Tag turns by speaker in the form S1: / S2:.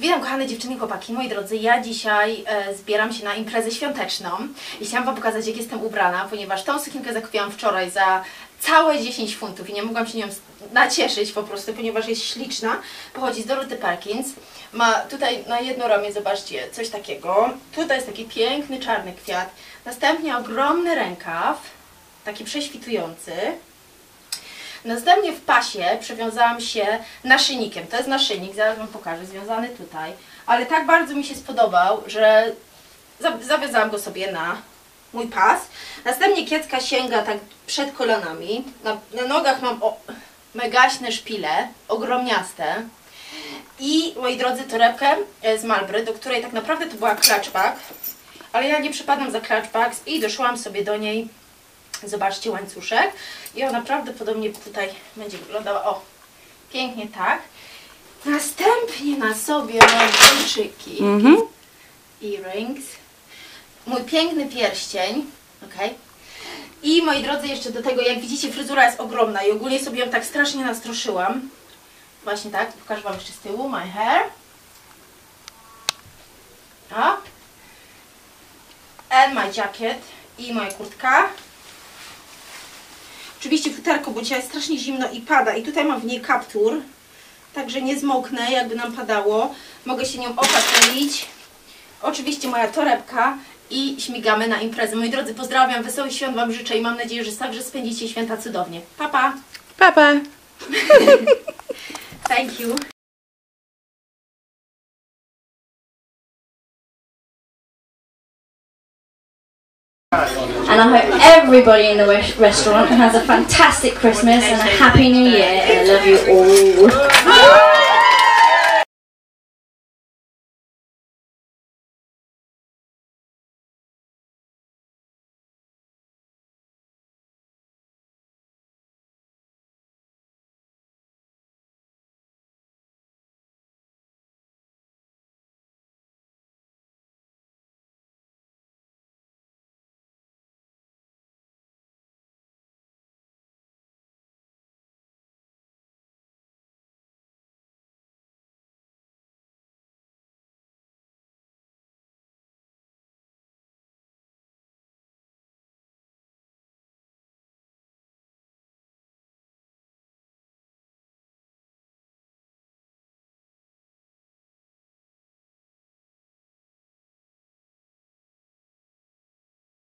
S1: Witam kochane dziewczyny i chłopaki, moi drodzy. Ja dzisiaj e, zbieram się na imprezę świąteczną i chciałam Wam pokazać, jak jestem ubrana, ponieważ tą sukienkę zakupiłam wczoraj za całe 10 funtów i nie mogłam się nią nacieszyć po prostu, ponieważ jest śliczna. Pochodzi z Doroty Perkins. Ma tutaj na jedno ramię, zobaczcie, coś takiego. Tutaj jest taki piękny czarny kwiat. Następnie ogromny rękaw, taki prześwitujący. Następnie w pasie przewiązałam się naszyjnikiem. To jest naszyjnik, zaraz Wam pokażę, związany tutaj. Ale tak bardzo mi się spodobał, że za- zawiązałam go sobie na mój pas. Następnie kiecka sięga tak przed kolanami. Na, na nogach mam o, megaśne szpile, ogromniaste. I, moi drodzy, torebkę e, z Malbry, do której tak naprawdę to była clutchback. Ale ja nie przypadam za clutchbacks i doszłam sobie do niej Zobaczcie łańcuszek i ona prawdopodobnie tutaj będzie wyglądała, o, pięknie tak. Następnie na sobie mam kolczyki, earrings, mój piękny pierścień, ok. I moi drodzy, jeszcze do tego, jak widzicie, fryzura jest ogromna i ogólnie sobie ją tak strasznie nastroszyłam. Właśnie tak, pokażę Wam jeszcze z tyłu, my hair. A. And my jacket i moja kurtka. Oczywiście futerko, bo dzisiaj jest strasznie zimno i pada i tutaj mam w niej kaptur, także nie zmoknę, jakby nam padało. Mogę się nią opatulić. Oczywiście moja torebka i śmigamy na imprezę. Moi drodzy, pozdrawiam, wesołych świąt Wam życzę i mam nadzieję, że także spędzicie święta cudownie. Pa, pa!
S2: Papa.
S1: Thank you!
S3: And I hope everybody in the restaurant has a fantastic Christmas and a happy new year. And I love you all.